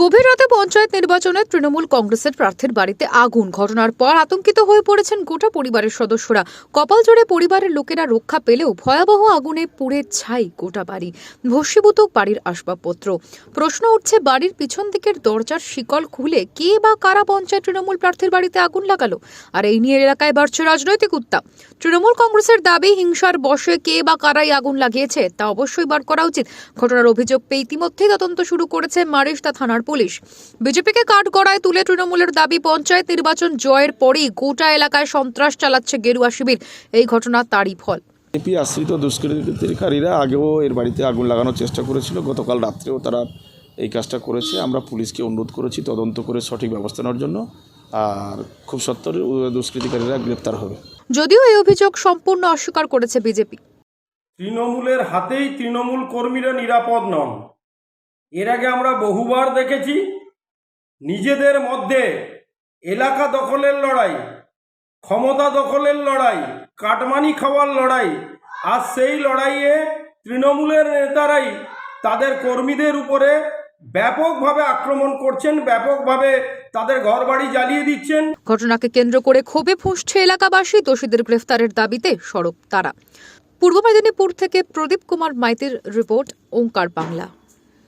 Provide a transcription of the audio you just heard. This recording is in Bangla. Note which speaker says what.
Speaker 1: গভীর রাতে পঞ্চায়েত নির্বাচনে তৃণমূল কংগ্রেসের প্রার্থীর বাড়িতে আগুন। ঘটনার পর আতঙ্কিত হয়ে পড়েছেন গোটা পরিবারের সদস্যরা। কপাল জোড়ে পরিবারের লোকেরা রক্ষা পেলেও ভয়াবহ আগুনে পুড়ে ছাই গোটা বাড়ি। ভস্মীভূত বাড়ির আসবাবপত্র। প্রশ্ন উঠছে, বাড়ির পিছন দিকের দরজার শিকল খুলে কে বা কারা পঞ্চায়েত তৃণমূল প্রার্থীর বাড়িতে আগুন লাগালো? আর এই নিয়ে এলাকায় বাড়ছে রাজনৈতিক উত্তাপ। তৃণমূল কংগ্রেসের দাবি, হিংসার বশে কে বা কারাই আগুন লাগিয়েছে তা অবশ্যই বার করা উচিত। ঘটনার অভিযোগ পেয়ে ইতিমধ্যেই তদন্ত শুরু করেছে মারিস্তা থানার পুলিশ। বিজেপিকে কাঠগড়ায় তুলে তৃণমূলের দাবি পঞ্চায়েত নির্বাচন জয়ের পরেই গোটা এলাকায় সন্ত্রাস চালাচ্ছে গেরুয়া শিবির। এই ঘটনা তারই ফল।
Speaker 2: এপি আশ্রিত দুষ্কৃতিকারীরা আগেও এর বাড়িতে আগুন লাগানোর চেষ্টা করেছিল। গতকাল রাত্রেও তারা এই কাজটা করেছে। আমরা পুলিশকে অনুরোধ করেছি তদন্ত করে সঠিক ব্যবস্থা নেওয়ার জন্য। আর খুব সত্তর দুষ্কৃতিকারীরা গ্রেপ্তার হবে।
Speaker 1: যদিও এই অভিযোগ সম্পূর্ণ অস্বীকার করেছে বিজেপি।
Speaker 3: তৃণমূলের হাতেই তৃণমূল কর্মীরা নিরাপদ নন। এর আগে আমরা বহুবার দেখেছি, নিজেদের মধ্যে এলাকা দখলের লড়াই, ক্ষমতা দখলের লড়াই, কাটমানি খাওয়ার লড়াই, আর সেই লড়াইয়ে তৃণমূলের নেতারাই তাদের কর্মীদের উপরে ব্যাপকভাবে আক্রমণ করছেন, ব্যাপকভাবে তাদের ঘরবাড়ি জ্বালিয়ে দিচ্ছেন।
Speaker 1: ঘটনাকে কেন্দ্র করে ক্ষোভে ফুঁসছে এলাকাবাসী, দোষীদের গ্রেফতারের দাবিতে সরব তারা। পূর্ব মেদিনীপুর থেকে প্রদীপ কুমার মাইতির রিপোর্ট, ওঙ্কার বাংলা।